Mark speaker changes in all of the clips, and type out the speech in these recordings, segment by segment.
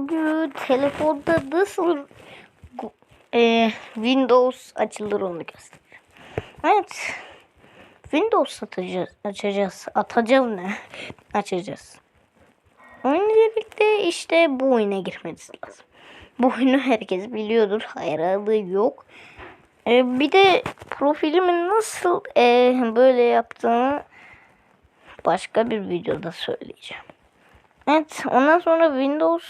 Speaker 1: Bugün telefonda nasıl e, Windows açılır onu göstereceğim. Evet. Windows atacağız, açacağız. Atacağız ne? Açacağız. Oyunla birlikte işte bu oyuna girmeniz lazım. Bu oyunu herkes biliyordur. Hayranlığı yok. E, bir de profilimin nasıl e, böyle yaptığını başka bir videoda söyleyeceğim. Evet, ondan sonra Windows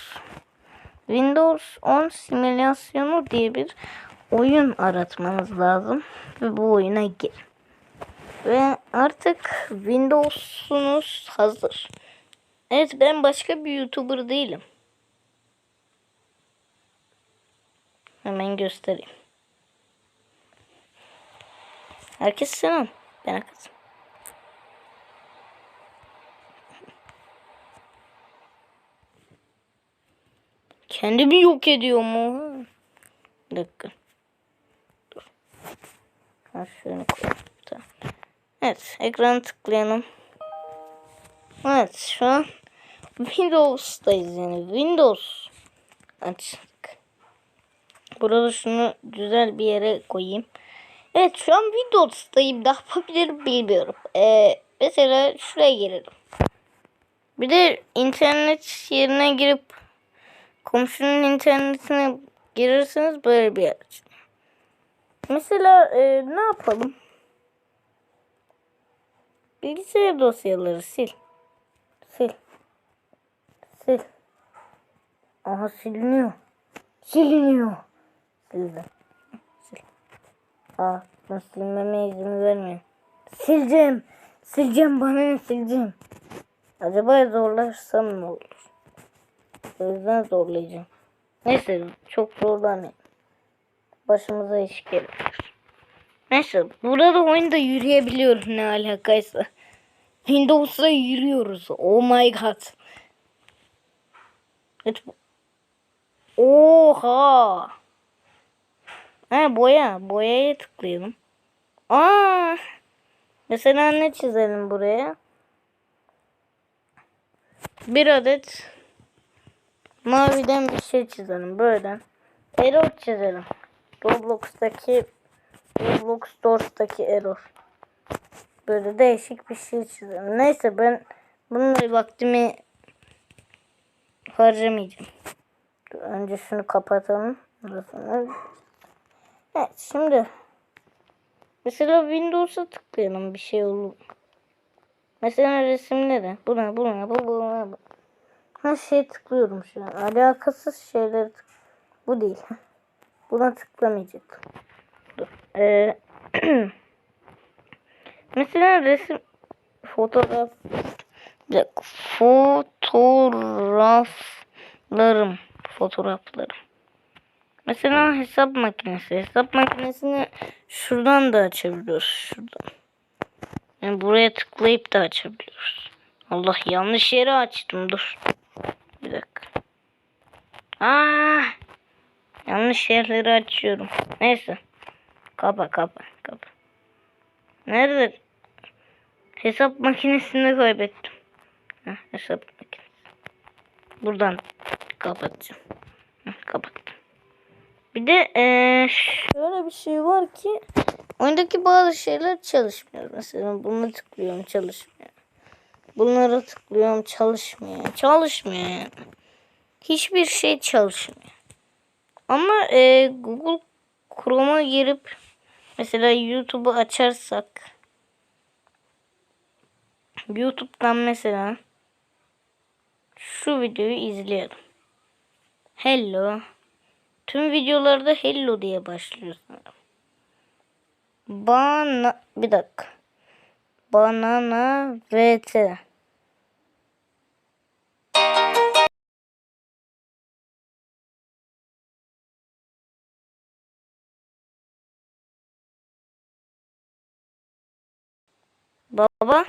Speaker 1: Windows 10 simülasyonu diye bir oyun aratmanız lazım ve bu oyuna gir. Ve artık Windows'unuz hazır. Evet, ben başka bir YouTuber değilim. Hemen göstereyim. Herkes selam. Ben Akaz. Kendimi yok ediyor mu? Bir dakika. Dur. Evet. Ekranı tıklayalım. Evet. Şu an Windows'tayız yani. Windows. Açtık. Burada şunu güzel bir yere koyayım. Evet şu an Windows'tayım. Ne yapabilirim bilmiyorum. Ee, mesela şuraya girelim. Bir de internet yerine girip komşunun internetine girirseniz böyle bir yer. Mesela e, ne yapalım? Bilgisayar dosyaları sil. Sil. Sil. Aha siliniyor. Siliniyor. Sildim. Sil. Aa, ben silmeme izin vermeyin. Sileceğim. Sileceğim bana ne sileceğim. Acaba zorlarsam ne olur? O yüzden zorlayacağım. Neyse çok zorlamayın. Başımıza iş gelir. Neyse burada oyunda yürüyebiliyorum ne alakaysa. Windows'da yürüyoruz. Oh my god. Evet. Oha. Ha boya. Boyaya tıklayalım. Aa. Mesela ne çizelim buraya? Bir adet maviden bir şey çizelim. Böyle. Error çizelim. Roblox'taki Roblox Stores'taki error. Böyle değişik bir şey çizelim. Neyse ben bununla vaktimi harcamayacağım. Önce şunu kapatalım. Evet şimdi mesela Windows'a tıklayalım bir şey olur. Mesela resimlere. Buna buna bu buna bu. Her şeye tıklıyorum şu an. Alakasız şeyler tık- Bu değil. Buna tıklamayacak. Ee, mesela resim fotoğraf fotoğraflarım fotoğraflarım. Mesela hesap makinesi. Hesap makinesini şuradan da açabiliyoruz. Şuradan. Yani buraya tıklayıp da açabiliyoruz. Allah yanlış yere açtım. Dur. Bir dakika. Aa! Yanlış yerleri açıyorum. Neyse. Kapa kapa kapa. Nerede? Hesap makinesini kaybettim. Heh, hesap makinesi. Buradan kapatacağım. Heh, kapattım. Bir de eee, şöyle bir şey var ki oyundaki bazı şeyler çalışmıyor. Mesela bunu tıklıyorum çalışmıyor. Bunlara tıklıyorum çalışmıyor. Çalışmıyor. Hiçbir şey çalışmıyor. Ama e, Google Chrome'a girip mesela YouTube'u açarsak YouTube'dan mesela şu videoyu izleyelim. Hello. Tüm videolarda hello diye başlıyor. Bana bir dakika. Banana VT. Baba.